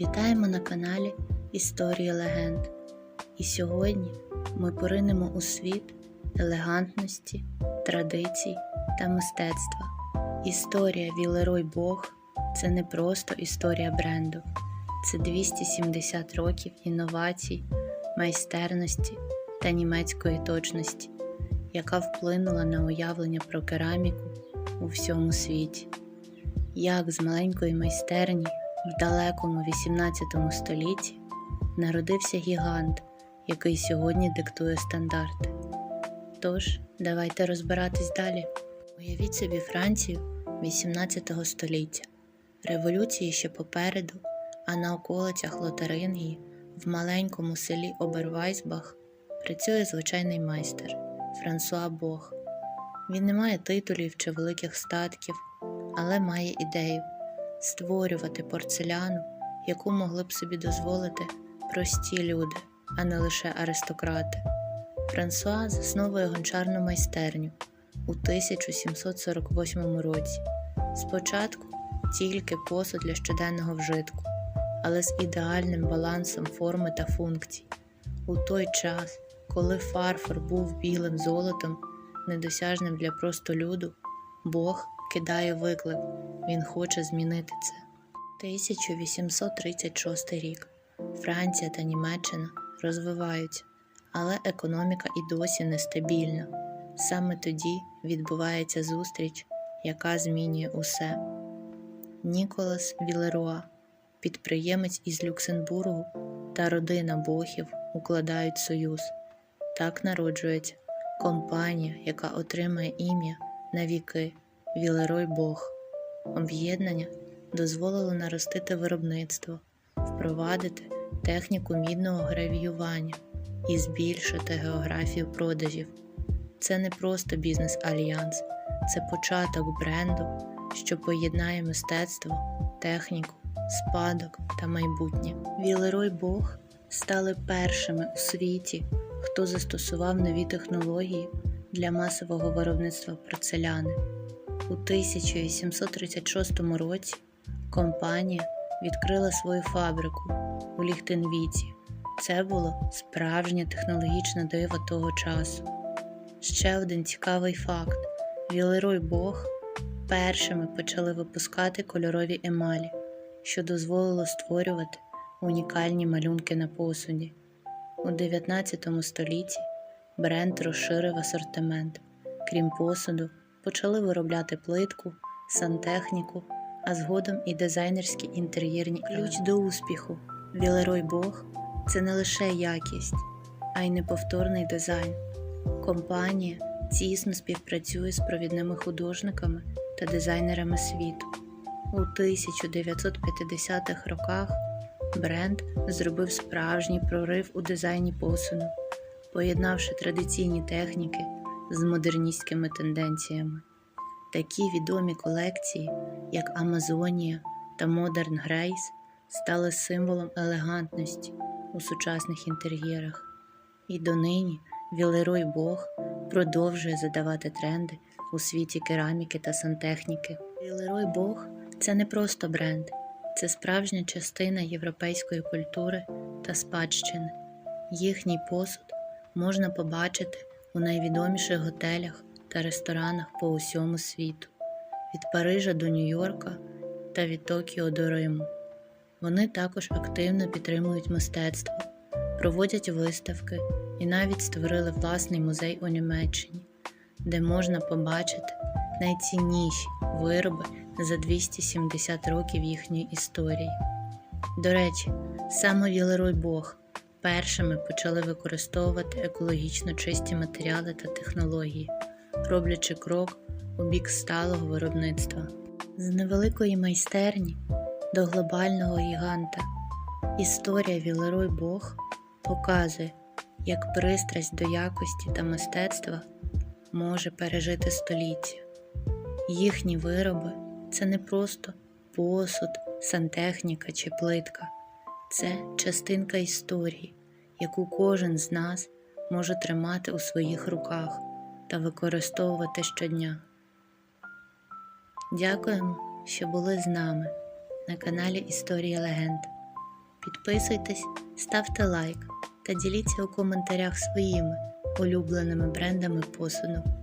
Вітаємо на каналі Історії легенд. І сьогодні ми поринемо у світ елегантності, традицій та мистецтва. Історія Вілерой Бог це не просто історія бренду, це 270 років інновацій, майстерності та німецької точності, яка вплинула на уявлення про кераміку у всьому світі. Як з маленької майстерні в далекому 18 столітті народився гігант, який сьогодні диктує стандарти. Тож, давайте розбиратись далі. Уявіть собі Францію 18 століття. Революції ще попереду, а на околицях Лотарингії в маленькому селі Обервайсбах працює звичайний майстер Франсуа Бог. Він не має титулів чи великих статків, але має ідею створювати порцеляну, яку могли б собі дозволити прості люди, а не лише аристократи. Франсуа засновує гончарну майстерню у 1748 році. Спочатку тільки посуд для щоденного вжитку, але з ідеальним балансом форми та функцій. У той час, коли фарфор був білим золотом, недосяжним для простолюду, Бог кидає виклик, він хоче змінити це. 1836 рік. Франція та Німеччина розвиваються, але економіка і досі нестабільна. Саме тоді відбувається зустріч, яка змінює усе. Ніколас Вілеруа, підприємець із Люксембургу та родина Бохів укладають союз. Так народжується компанія, яка отримає ім'я на віки Вілерой Бог. Об'єднання дозволило наростити виробництво, впровадити техніку мідного гравіювання і збільшити географію продажів. Це не просто бізнес-альянс, це початок бренду, що поєднає мистецтво, техніку, спадок та майбутнє. Вілерой Бог стали першими у світі, хто застосував нові технології для масового виробництва порцеляни. У 1836 році компанія відкрила свою фабрику у Ліхтенвіці. Це було справжнє технологічне диво того часу. Ще один цікавий факт: Вілерой Бог першими почали випускати кольорові емалі, що дозволило створювати унікальні малюнки на посуді. У 19 столітті бренд розширив асортимент. Крім посуду, почали виробляти плитку, сантехніку, а згодом і дизайнерські інтер'єрні ключ до успіху. Вілерой Бог це не лише якість, а й неповторний дизайн. Компанія тісно співпрацює з провідними художниками та дизайнерами світу. У 1950-х роках бренд зробив справжній прорив у дизайні посуду, поєднавши традиційні техніки з модерністськими тенденціями. Такі відомі колекції, як Амазонія та Modern Grace, стали символом елегантності у сучасних інтер'єрах. І донині Вілерой Бог продовжує задавати тренди у світі кераміки та сантехніки. Вілерой Бог це не просто бренд, це справжня частина європейської культури та спадщини. Їхній посуд можна побачити у найвідоміших готелях та ресторанах по усьому світу, від Парижа до Нью-Йорка та від Токіо до Риму. Вони також активно підтримують мистецтво, проводять виставки і навіть створили власний музей у Німеччині, де можна побачити найцінніші вироби за 270 років їхньої історії. До речі, саме Вілерой Бог першими почали використовувати екологічно чисті матеріали та технології, роблячи крок у бік сталого виробництва. З невеликої майстерні до глобального гіганта. Історія Вілерой Бог показує, як пристрасть до якості та мистецтва може пережити століття. Їхні вироби це не просто посуд, сантехніка чи плитка, це частинка історії, яку кожен з нас може тримати у своїх руках та використовувати щодня. Дякуємо, що були з нами на каналі Історія Легенд. Підписуйтесь, ставте лайк та діліться у коментарях своїми улюбленими брендами посуду.